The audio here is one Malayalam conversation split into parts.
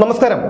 നമസ്കാരം.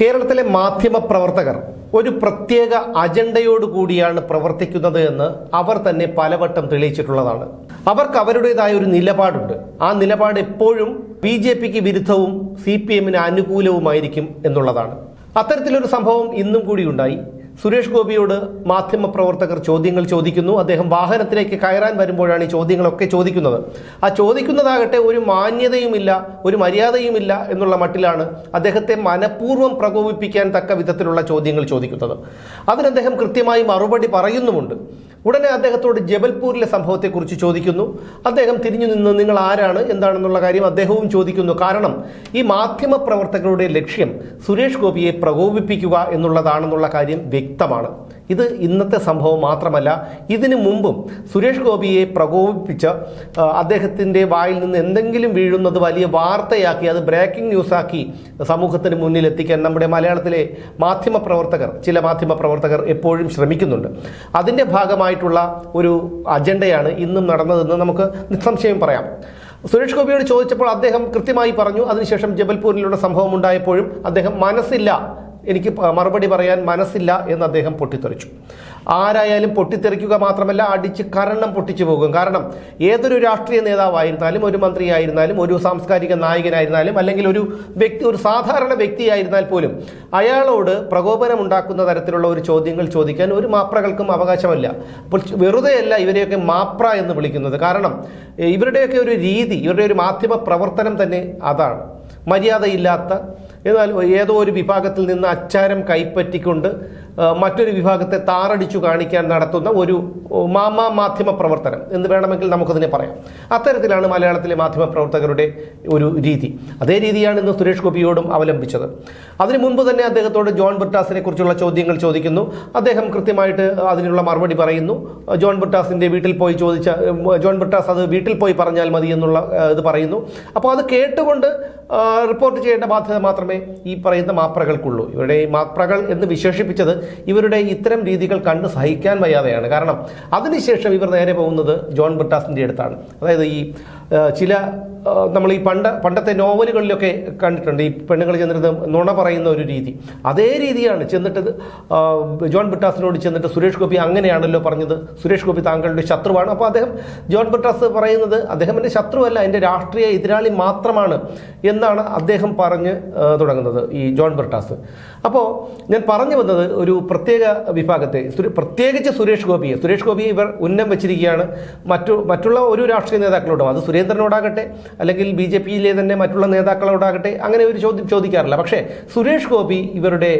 കേരളത്തിലെ മാധ്യമ പ്രവർത്തകർ ഒരു പ്രത്യേക അജണ്ടയോട് കൂടിയാണ് പ്രവർത്തിക്കുന്നത് എന്ന് അവർ തന്നെ പലവട്ടം തെളിയിച്ചിട്ടുള്ളതാണ്. അവർക്ക് അവരുടേതായ ഒരു നിലപാടുണ്ട്. ആ നിലപാട് എപ്പോഴും ബി ജെ പിക്ക് വിരുദ്ധവും സി പി എമ്മിന് അനുകൂലവുമായിരിക്കും എന്നുള്ളതാണ്. അത്തരത്തിലൊരു സംഭവം ഇന്നും കൂടി ഉണ്ടായി. സുരേഷ് ഗോപിയോട് മാധ്യമപ്രവർത്തകർ ചോദ്യങ്ങൾ ചോദിക്കുന്നു. അദ്ദേഹം വാഹനത്തിലേക്ക് കയറാൻ വരുമ്പോഴാണ് ഈ ചോദ്യങ്ങളൊക്കെ ചോദിക്കുന്നത്. ആ ചോദിക്കുന്നതാകട്ടെ ഒരു മാന്യതയുമില്ല ഒരു മര്യാദയുമില്ല എന്നുള്ള മട്ടിലാണ് അദ്ദേഹത്തെ മനഃപൂർവം പ്രകോപിപ്പിക്കാൻ തക്ക വിധത്തിലുള്ള ചോദ്യങ്ങൾ ചോദിക്കുന്നത്. അതിന് അദ്ദേഹം കൃത്യമായി മറുപടി പറയുന്നുമുണ്ട്. ഉടനെ അദ്ദേഹത്തോട് ജബൽപൂരിലെ സംഭവത്തെക്കുറിച്ച് ചോദിക്കുന്നു. അദ്ദേഹം തിരിഞ്ഞു നിന്ന് നിങ്ങൾ ആരാണ്? എന്താണെന്നുള്ള കാര്യം അദ്ദേഹവും ചോദിക്കുന്നു. കാരണം ഈ മാധ്യമ പ്രവർത്തകരുടെ ലക്ഷ്യം സുരേഷ് ഗോപിയെ പ്രകോപിപ്പിക്കുക എന്നുള്ളതാണെന്നുള്ള കാര്യം വ്യക്തമാണ്. ഇത് ഇന്നത്തെ സംഭവം മാത്രമല്ല ഇതിനു മുമ്പും സുരേഷ് ഗോപിയെ പ്രകോപിപ്പിച്ച അദ്ദേഹത്തിന്റെ വായിൽ നിന്ന് എന്തെങ്കിലും വീഴുന്നത് വലിയ വാർത്തയാക്കി അത് ബ്രേക്കിംഗ് ന്യൂസാക്കി സമൂഹത്തിന് മുന്നിൽ എത്തിക്കാൻ നമ്മുടെ മലയാളത്തിലെ മാധ്യമ പ്രവർത്തകർ ചില മാധ്യമ പ്രവർത്തകർ എപ്പോഴും ശ്രമിക്കുന്നുണ്ട്. അതിന്റെ ഭാഗമായിട്ടുള്ള ഒരു അജണ്ടയാണ് ഇന്നും നടന്നതെന്ന് നമുക്ക് നിസ്സംശയം പറയാം. സുരേഷ് ഗോപിയോട് ചോദിച്ചപ്പോൾ അദ്ദേഹം കൃത്യമായി പറഞ്ഞു അതിനുശേഷം ജബൽപൂരിലുള്ള സംഭവം ഉണ്ടായപ്പോഴും അദ്ദേഹം മനസ്സില്ല എനിക്ക് മറുപടി പറയാൻ മനസ്സില്ല എന്ന് അദ്ദേഹം പൊട്ടിത്തെറിച്ചു. ആരായാലും പൊട്ടിത്തെറിക്കുക മാത്രമല്ല അടിച്ച് കരണം പൊട്ടിച്ചു പോകും. കാരണം ഏതൊരു രാഷ്ട്രീയ നേതാവായിരുന്നാലും ഒരു മന്ത്രിയായിരുന്നാലും ഒരു സാംസ്കാരിക നായകനായിരുന്നാലും അല്ലെങ്കിൽ ഒരു വ്യക്തി ഒരു സാധാരണ വ്യക്തിയായിരുന്നാൽ പോലും അയാളോട് പ്രകോപനമുണ്ടാക്കുന്ന തരത്തിലുള്ള ഒരു ചോദ്യങ്ങൾ ചോദിക്കാൻ ഒരു മാപ്രകൾക്കും അവകാശമല്ല. അപ്പോൾ വെറുതെയല്ല ഇവരെയൊക്കെ മാപ്ര എന്ന് വിളിക്കുന്നത്. കാരണം ഇവരുടെയൊക്കെ ഒരു രീതി ഇവരുടെ ഒരു മാധ്യമ പ്രവർത്തനം തന്നെ അതാണ്. മര്യാദയില്ലാത്ത എന്നാൽ ഏതോ ഒരു വിഭാഗത്തിൽ നിന്ന് അച്ചാരം കൈപ്പറ്റിക്കൊണ്ട് മറ്റൊരു വിഭാഗത്തെ താറടിച്ചു കാണിക്കാൻ നടത്തുന്ന ഒരു മാമാ മാധ്യമ പ്രവർത്തനം എന്ന് വേണമെങ്കിൽ നമുക്കതിനെ പറയാം. അത്തരത്തിലാണ് മലയാളത്തിലെ മാധ്യമ പ്രവർത്തകരുടെ ഒരു രീതി. അതേ രീതിയാണ് ഇന്ന് സുരേഷ് ഗോപിയോടും അവലംബിച്ചത്. അതിനു മുൻപ് തന്നെ അദ്ദേഹത്തോട് ജോൺ ബുട്ടാസിനെ കുറിച്ചുള്ള ചോദ്യങ്ങൾ ചോദിക്കുന്നു. അദ്ദേഹം കൃത്യമായിട്ട് അതിനുള്ള മറുപടി പറയുന്നു. ജോൺ ബുട്ടാസിന്റെ വീട്ടിൽ പോയി ചോദിച്ച ജോൺ ബുട്ടാസ് അത് വീട്ടിൽ പോയി പറഞ്ഞാൽ മതി എന്നുള്ള ഇത് പറയുന്നു. അപ്പോൾ അത് കേട്ടുകൊണ്ട് റിപ്പോർട്ട് ചെയ്യേണ്ട ബാധ്യത മാത്രമേ ഈ പറയുന്ന മാപ്രകൾക്കുള്ളൂ. ഇവരുടെ ഈ മാപ്രകൾ എന്ന് വിശേഷിപ്പിച്ചത് ഇവരുടെ ഇത്തരം രീതികൾ കണ്ട് സഹിക്കാൻ വയ്യാതെയാണ്. കാരണം അതിനുശേഷം ഇവർ നേരെ പോകുന്നത് ജോൺ ബ്രിട്ടാസിന്റെ അടുത്താണ്. അതായത് ഈ ചില നമ്മൾ ഈ പണ്ട പണ്ടത്തെ നോവലുകളിലൊക്കെ കണ്ടിട്ടുണ്ട്. ഈ പെണ്ണുങ്ങൾ ചെന്നിട്ട് നുണ പറയുന്ന ഒരു രീതി. അതേ രീതിയാണ് ചെന്നിട്ട് ജോൺ ബിട്ടാസിനോട് ചെന്നിട്ട് സുരേഷ് ഗോപി അങ്ങനെയാണല്ലോ പറഞ്ഞത്. സുരേഷ് ഗോപി താങ്കളുടെ ശത്രുവാണ്. അപ്പോൾ അദ്ദേഹം ജോൺ ബിട്ടാസ് പറയുന്നത് അദ്ദേഹം എന്റെ ശത്രുവല്ല എന്റെ രാഷ്ട്രീയ എതിരാളി മാത്രമാണ് എന്നാണ് അദ്ദേഹം പറഞ്ഞ് തുടങ്ങുന്നത് ഈ ജോൺ ബിട്ടാസ്. അപ്പോൾ ഞാൻ പറഞ്ഞു വന്നത് ഒരു പ്രത്യേക വിഭാഗത്തെ പ്രത്യേകിച്ച് സുരേഷ് ഗോപിയെ. സുരേഷ് ഗോപിയെ ഇവർ ഉന്നം വെച്ചിരിക്കുകയാണ്. മറ്റു മറ്റുള്ള ഒരു രാഷ്ട്രീയ നേതാക്കളോടും അത് സുരേന്ദ്രനോടാകട്ടെ അല്ലെങ്കിൽ ബി ജെ പിയിലെ തന്നെ മറ്റുള്ള നേതാക്കളോടാകട്ടെ അങ്ങനെ ഒരു ചോദ്യം ചോദിക്കാറില്ല. പക്ഷേ സുരേഷ് ഗോപി ഇവരുടെ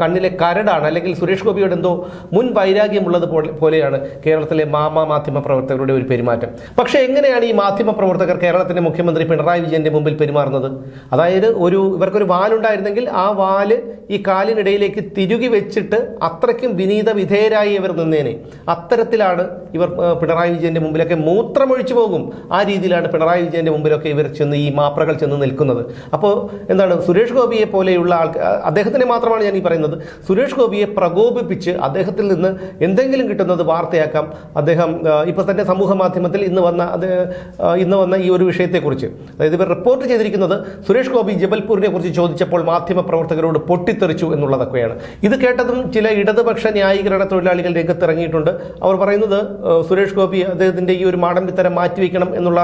കണ്ണിലെ കരടാണ് അല്ലെങ്കിൽ സുരേഷ് ഗോപിയുടെ എന്തോ മുൻ വൈരാഗ്യമുള്ളത് പോലെ- പോലെയാണ് കേരളത്തിലെ മാമ മാധ്യമ പ്രവർത്തകരുടെ ഒരു പെരുമാറ്റം. പക്ഷേ എങ്ങനെയാണ് ഈ മാധ്യമ പ്രവർത്തകർ കേരളത്തിന്റെ മുഖ്യമന്ത്രി പിണറായി വിജയന്റെ മുമ്പിൽ പെരുമാറുന്നത്? അതായത് ഒരു ഇവർക്കൊരു വാലുണ്ടായിരുന്നെങ്കിൽ ആ വാൽ ഈ കാലിനിടയിലേക്ക് തിരുകി വെച്ചിട്ട് അത്രയ്ക്കും വിനീത വിധേയരായി ഇവർ നിന്നേനെ. അത്തരത്തിലാണ് ഇവർ പിണറായി വിജയന്റെ മുമ്പിലൊക്കെ മൂത്രമൊഴിച്ചു പോകും ആ രീതിയിലാണ് പിണറായി വിജയന്റെ മുമ്പിലൊക്കെ ഇവർ ചെന്ന് ഈ മാപ്രകൾ ചെന്ന് നിൽക്കുന്നത്. അപ്പോൾ എന്താണ് സുരേഷ് ഗോപിയെ പോലെയുള്ള ആൾ അദ്ദേഹത്തിനെ മാത്രമാണ് ഞാൻ ഈ പറയുന്നത്. സുരേഷ് ഗോപിയെ പ്രകോപിപ്പിച്ച് അദ്ദേഹത്തിൽ നിന്ന് എന്തെങ്കിലും കിട്ടുന്നത് വാർത്തയാക്കാം. അദ്ദേഹം ഇപ്പോൾ തന്നെ സമൂഹ മാധ്യമത്തിൽ ഇന്ന് വന്ന അത് ഇന്ന് വന്ന ഈ ഒരു വിഷയത്തെക്കുറിച്ച്. അതായത് ഇവർ റിപ്പോർട്ട് ചെയ്തിരിക്കുന്നത് സുരേഷ് ഗോപി ജബൽപൂരിനെ കുറിച്ച് ചോദിച്ചപ്പോൾ മാധ്യമ പ്രവർത്തകരോട് പൊട്ടിത്തെറിച്ചു എന്നുള്ളതൊക്കെയാണ്. ഇത് കേട്ടതും ചില ഇടതുപക്ഷ ന്യായീകരണ തൊഴിലാളികൾ രംഗത്തിറങ്ങിയിട്ടുണ്ട്. അവർ പറയുന്നത് സുരേഷ് ഗോപി അദ്ദേഹത്തിന്റെ ഈ ഒരു മാടമ്പിത്തരം മാറ്റിവെക്കണം എന്നുള്ള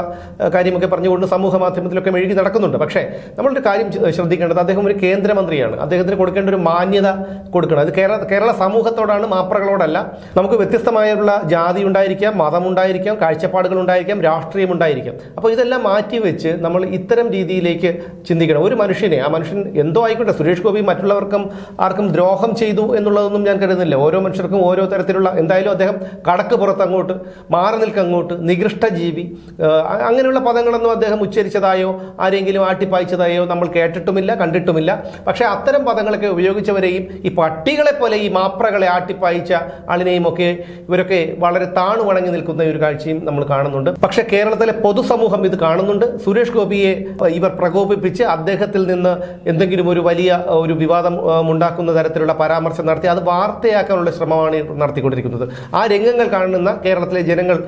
കാര്യമൊക്കെ പറഞ്ഞുകൊണ്ട് സമൂഹ മാധ്യമത്തിലൊക്കെ മെഴുകി നടക്കുന്നുണ്ട്. പക്ഷേ നമ്മളൊരു കാര്യം ശ്രദ്ധിക്കേണ്ടത് അദ്ദേഹം ഒരു കേന്ദ്രമന്ത്രിയാണ്. അദ്ദേഹത്തിന് കൊടുക്കേണ്ട ഒരു മാന്യത കൊടുക്കണം. അത് കേരള കേരള സമൂഹത്തോടാണ് മാപ്രകളോടല്ല. നമുക്ക് വ്യത്യസ്തമായുള്ള ജാതി ഉണ്ടായിരിക്കാം മതമുണ്ടായിരിക്കാം കാഴ്ചപ്പാടുകൾ ഉണ്ടായിരിക്കാം രാഷ്ട്രീയം ഉണ്ടായിരിക്കാം അപ്പോൾ ഇതെല്ലാം മാറ്റി വെച്ച് നമ്മൾ ഇത്തരം രീതിയിലേക്ക് ചിന്തിക്കണം. ഒരു മനുഷ്യനെ ആ മനുഷ്യൻ എന്തോ ആയിക്കോട്ടെ സുരേഷ് ഗോപി മറ്റുള്ളവർക്കും ആർക്കും ദ്രോഹം ചെയ്തു എന്നുള്ളതൊന്നും ഞാൻ കരുതുന്നില്ല. ഓരോ മനുഷ്യർക്കും ഓരോ തരത്തിലുള്ള എന്തായാലും അദ്ദേഹം കടക്ക് പുറത്ത് അങ്ങോട്ട് മാറി നിൽക്കങ്ങോട്ട് നികൃഷ്ട ജീവി ആ, അങ്ങനെയുള്ള പദങ്ങളൊന്നും അദ്ദേഹം ഉച്ചരിച്ചതായോ ആരെങ്കിലും ആട്ടിപ്പായിച്ചതായോ നമ്മൾ കേട്ടിട്ടുമില്ല കണ്ടിട്ടുമില്ല. പക്ഷേ അത്തരം പദങ്ങളൊക്കെ ഉപയോഗിച്ചവരെയും ഈ പട്ടികളെ പോലെ ഈ മാപ്രകളെ ആട്ടിപ്പായിച്ച ആളിനെയും ഒക്കെ ഇവരൊക്കെ വളരെ താണു വണങ്ങി നിൽക്കുന്ന ഒരു കാഴ്ചയും നമ്മൾ കാണുന്നുണ്ട്. പക്ഷേ കേരളത്തിലെ പൊതുസമൂഹം ഇത് കാണുന്നുണ്ട്. സുരേഷ് ഗോപിയെ ഇവർ പ്രകോപിപ്പിച്ച് അദ്ദേഹത്തിൽ നിന്ന് എന്തെങ്കിലും ഒരു വലിയ ഒരു വിവാദം ഉണ്ടാക്കുന്ന തരത്തിലുള്ള പരാമർശം നടത്തി അത് വാർത്തയാക്കാനുള്ള ശ്രമമാണ് നടത്തിക്കൊണ്ടിരിക്കുന്നത്. ആ രംഗങ്ങൾ കാണുന്ന കേരളത്തിലെ ജനങ്ങൾ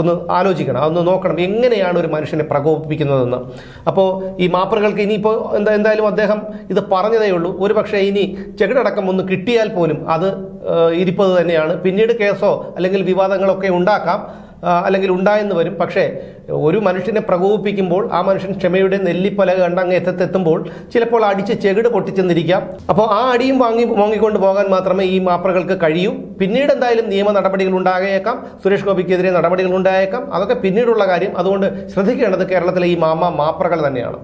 ഒന്ന് ആലോചിക്കണം അതൊന്ന് നോക്കണം. നോക്കണം എങ്ങനെയാണ് ഒരു മനുഷ്യനെ പ്രകോപിപ്പിക്കുന്നതെന്ന്? അപ്പോൾ ഈ മാപ്പറുകൾക്ക് ഇനിയിപ്പോൾ എന്താ എന്തായാലും അദ്ദേഹം ഇത് പറഞ്ഞതേ ഉള്ളൂ. ഒരു പക്ഷേ ഇനി ചെകിടടക്കം ഒന്ന് കിട്ടിയാൽ പോലും അത് ഇരിപ്പത് തന്നെയാണ്. പിന്നീട് കേസോ അല്ലെങ്കിൽ വിവാദങ്ങളൊക്കെ ഉണ്ടാക്കാം. അല്ലെങ്കിൽ ഉണ്ടായെന്ന് വരും. പക്ഷേ ഒരു മനുഷ്യനെ പ്രകോപിപ്പിക്കുമ്പോൾ ആ മനുഷ്യൻ ക്ഷമയുടെ നെല്ലിപ്പല കണ്ട് അങ്ങ് എത്തത്തെത്തുമ്പോൾ ചിലപ്പോൾ അടിച്ച് ചെകിട് പൊട്ടിച്ചെന്നിരിക്കാം. അപ്പോൾ ആ അടിയും വാങ്ങി വാങ്ങിക്കൊണ്ട് പോകാൻ മാത്രമേ ഈ മാപ്പറകൾക്ക് കഴിയൂ. പിന്നീട് എന്തായാലും നിയമ നടപടികൾ ഉണ്ടായേക്കാം. സുരേഷ് ഗോപിക്കെതിരെ നടപടികൾ ഉണ്ടായേക്കാം. അതൊക്കെ പിന്നീടുള്ള കാര്യം. അതുകൊണ്ട് ശ്രദ്ധിക്കേണ്ടത് കേരളത്തിലെ ഈ മാമ മാപ്രകൾ തന്നെയാണ്.